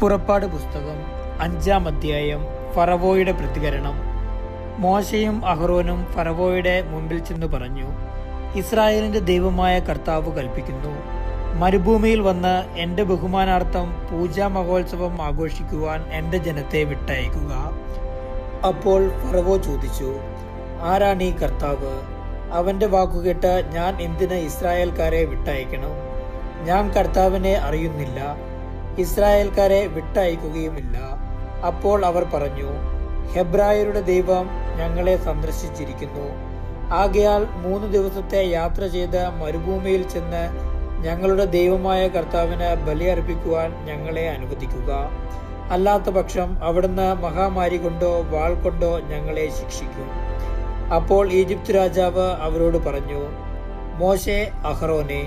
പുറപ്പാട് പുസ്തകം അഞ്ചാം അധ്യായം ഫറവോയുടെ പ്രതികരണം. മോശയും അഹ്റോനും ഫറവോയുടെ മുമ്പിൽ ചെന്ന് പറഞ്ഞു ഇസ്രായേലിന്റെ ദൈവമായ കർത്താവ് കൽപ്പിക്കുന്നു. മരുഭൂമിയിൽ വന്ന് എന്റെ ബഹുമാനാർത്ഥം പൂജാ മഹോത്സവം ആഘോഷിക്കുവാൻ എന്റെ ജനത്തെ വിട്ടയക്കുക. അപ്പോൾ ഫറവോ ചോദിച്ചു ആരാണ് ഈ കർത്താവ്? അവന്റെ വാക്കുകേട്ട് ഞാൻ എന്തിന് ഇസ്രായേൽക്കാരെ വിട്ടയക്കണം? ഞാൻ കർത്താവിനെ അറിയുന്നില്ല. ഇസ്രായേൽക്കാരെ വിട്ടയക്കുകയുമില്ല. അപ്പോൾ അവർ പറഞ്ഞു ഹെബ്രായരുടെ ദൈവം ഞങ്ങളെ സന്ദർശിച്ചിരിക്കുന്നു. ആകയാൽ മൂന്ന് ദിവസത്തെ യാത്ര ചെയ്ത് മരുഭൂമിയിൽ ചെന്ന് ഞങ്ങളുടെ ദൈവമായ കർത്താവിന് ബലിയർപ്പിക്കുവാൻ ഞങ്ങളെ അനുവദിക്കുക. അല്ലാത്ത പക്ഷം അവിടുന്ന് മഹാമാരി കൊണ്ടോ വാൾ കൊണ്ടോ ഞങ്ങളെ ശിക്ഷിക്കും. അപ്പോൾ ഈജിപ്ത് രാജാവ് അവരോട് പറഞ്ഞു മോശെ അഹ്റോനെ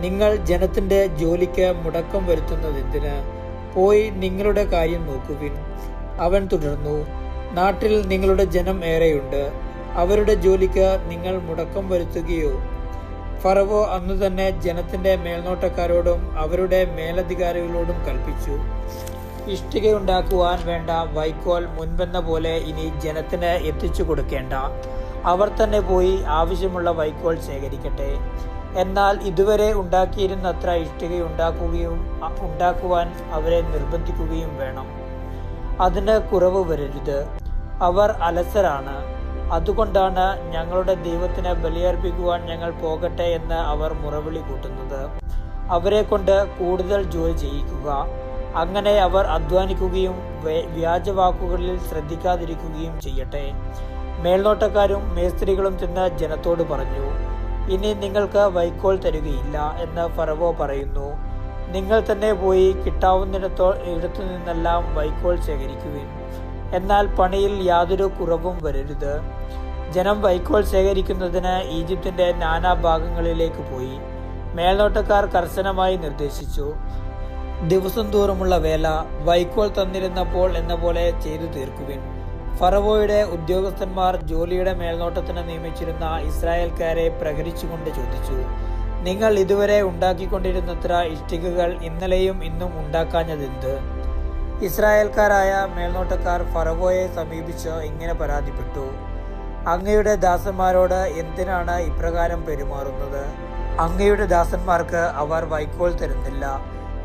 നിങ്ങൾ ജനത്തിന്റെ ജോലിക്ക് മുടക്കം വരുത്തുന്നത് വരുത്തുന്നതെന്തിന് പോയി നിങ്ങളുടെ കാര്യം നോക്കുവിൻ. അവൻ തുടർന്നു നാട്ടിൽ നിങ്ങളുടെ ജനം ഏറെയുണ്ട്. അവരുടെ ജോലിക്ക് നിങ്ങൾ മുടക്കം വരുത്തുകയോ? ഫറവോ അന്നു തന്നെ ജനത്തിന്റെ മേൽനോട്ടക്കാരോടും അവരുടെ മേലധികാരികളോടും കൽപ്പിച്ചു. ഇഷ്ടികയുണ്ടാക്കുവാൻ വേണ്ട വൈക്കോൽ മുൻപെന്ന പോലെ ഇനി ജനത്തിന് എത്തിച്ചു കൊടുക്കേണ്ട. അവർ തന്നെ പോയി ആവശ്യമുള്ള വൈക്കോൽ ശേഖരിക്കട്ടെ. എന്നാൽ ഇതുവരെ ഉണ്ടാക്കിയിരുന്നത്ര ഇഷ്ടിക ഉണ്ടാക്കുകയും ഉണ്ടാക്കുവാൻ അവരെ നിർബന്ധിക്കുകയും വേണം. അതിന് കുറവ് വരരുത്. അവർ അലസരാണ്. അതുകൊണ്ടാണ് ഞങ്ങളുടെ ദൈവത്തിന് ബലിയർപ്പിക്കുവാൻ ഞങ്ങൾ പോകട്ടെ എന്ന് അവർ മുറവിളി കൂട്ടുന്നത്. അവരെ കൊണ്ട് കൂടുതൽ ജോലി ചെയ്യിക്കുക. അങ്ങനെ അവർ അധ്വാനിക്കുകയും വ്യാജവാക്കുകളിൽ ശ്രദ്ധിക്കാതിരിക്കുകയും ചെയ്യട്ടെ. മേൽനോട്ടക്കാരും മേസ്ത്രികളും ചെന്ന് ജനത്തോട് പറഞ്ഞു ഇനി നിങ്ങൾക്ക് വൈക്കോൽ തരുകയില്ല എന്ന് ഫറവോ പറയുന്നു. നിങ്ങൾ തന്നെ പോയി കിട്ടാവുന്നിടത്തോ ഇടത്തു നിന്നെല്ലാം വൈക്കോൽ ശേഖരിക്കുവിൻ. എന്നാൽ പണിയിൽ യാതൊരു കുറവും വരരുത്. ജനം വൈക്കോൽ ശേഖരിക്കുന്നതിന് ഈജിപ്തിന്റെ ഭാഗങ്ങളിലേക്ക് പോയി. മേൽനോട്ടക്കാർ കർശനമായി നിർദ്ദേശിച്ചു. ദിവസം തോറുമുള്ള വേല വൈക്കോൽ തന്നിരുന്നപ്പോൾ എന്ന പോലെ ചെയ്തു തീർക്കുവിൻ. ഫറവോയുടെ ഉദ്യോഗസ്ഥന്മാർ ജോലിയുടെ മേൽനോട്ടത്തിന് നിയമിച്ചിരുന്ന ഇസ്രായേൽക്കാരെ പ്രഹരിച്ചുകൊണ്ട് ചോദിച്ചു നിങ്ങൾ ഇതുവരെ ഉണ്ടാക്കിക്കൊണ്ടിരുന്നത്ര ഇഷ്ടികകൾ ഇന്നലെയും ഇന്നും ഉണ്ടാക്കാഞ്ഞതെന്ത്? ഇസ്രായേൽക്കാരായ മേൽനോട്ടക്കാർ ഫറവോയെ സമീപിച്ച് ഇങ്ങനെ പരാതിപ്പെട്ടു അങ്ങയുടെ ദാസന്മാരോട് എന്തിനാണ് ഇപ്രകാരം പെരുമാറുന്നത്? അങ്ങയുടെ ദാസന്മാർക്ക് അവർ വൈക്കോൽ തരുന്നില്ല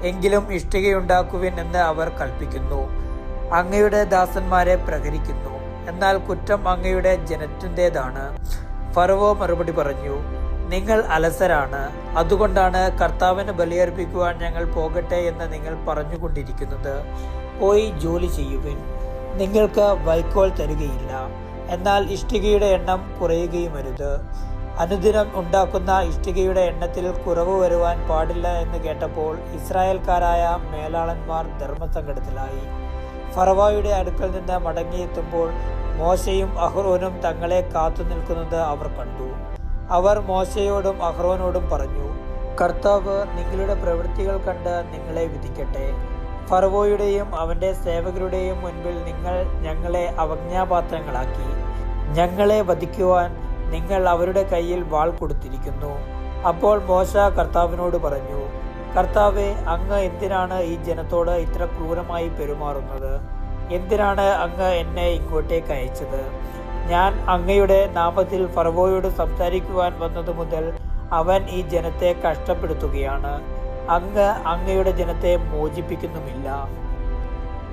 എങ്കിലും ഇഷ്ടികയുണ്ടാക്കുവിൻ എന്ന് അവർ കൽപ്പിക്കുന്നു. അങ്ങയുടെ ദാസന്മാരെ പ്രഹരിക്കുന്നു. എന്നാൽ കുറ്റം അങ്ങയുടെ ജനത്തിന്റെതാണ്. ഫറവോ മറുപടി പറഞ്ഞു നിങ്ങൾ അലസരാണ്. അതുകൊണ്ടാണ് കർത്താവിന് ബലിയർപ്പിക്കുവാൻ ഞങ്ങൾ പോകട്ടെ എന്ന് നിങ്ങൾ പറഞ്ഞുകൊണ്ടിരിക്കുന്നത്. പോയി ജോലി ചെയ്യുവിൻ. നിങ്ങൾക്ക് വൈക്കോൽ തരുകയില്ല. എന്നാൽ ഇഷ്ടികയുടെ എണ്ണം കുറയുകയും അരുത് അനുദിനം ഉണ്ടാക്കുന്ന ഇഷ്ടികയുടെ എണ്ണത്തിൽ കുറവ് വരുവാൻ പാടില്ല എന്ന് കേട്ടപ്പോൾ ഇസ്രായേൽക്കാരായ മേലാളന്മാർ ധർമ്മസങ്കടത്തിലായി. ഫറവായുടെ അടുക്കൽ നിന്ന് മടങ്ങിയെത്തുമ്പോൾ മോശയും അഹ്റോനും തങ്ങളെ കാത്തു നിൽക്കുന്നത് അവർ കണ്ടു. അവർ മോശയോടും അഹ്റോനോടും പറഞ്ഞു കർത്താവ് നിങ്ങളുടെ പ്രവൃത്തികൾ കണ്ട് നിങ്ങളെ വിധിക്കട്ടെ. ഫറവോയുടെയും അവന്റെ സേവകരുടെയും മുൻപിൽ നിങ്ങൾ ഞങ്ങളെ അവജ്ഞാപാത്രങ്ങളാക്കി ഞങ്ങളെ വധിക്കുവാൻ നിങ്ങൾ അവരുടെ കയ്യിൽ വാൾ കൊടുത്തിരിക്കുന്നു. അപ്പോൾ മോശ കർത്താവിനോട് പറഞ്ഞു കർത്താവെ അങ്ങ് എന്തിനാണ് ഈ ജനത്തോട് ഇത്ര ക്രൂരമായി പെരുമാറുന്നത്? എന്തിനാണ് അങ്ങ് എന്നെ ഇങ്ങോട്ടേക്ക് അയച്ചത്? ഞാൻ അങ്ങയുടെ നാമത്തിൽ ഫറവോയോട് സംസാരിക്കുവാൻ വന്നത് മുതൽ അവൻ ഈ ജനത്തെ കഷ്ടപ്പെടുത്തുകയാണ്. അങ്ങ് അങ്ങയുടെ ജനത്തെ മോചിപ്പിക്കുന്നുമില്ല.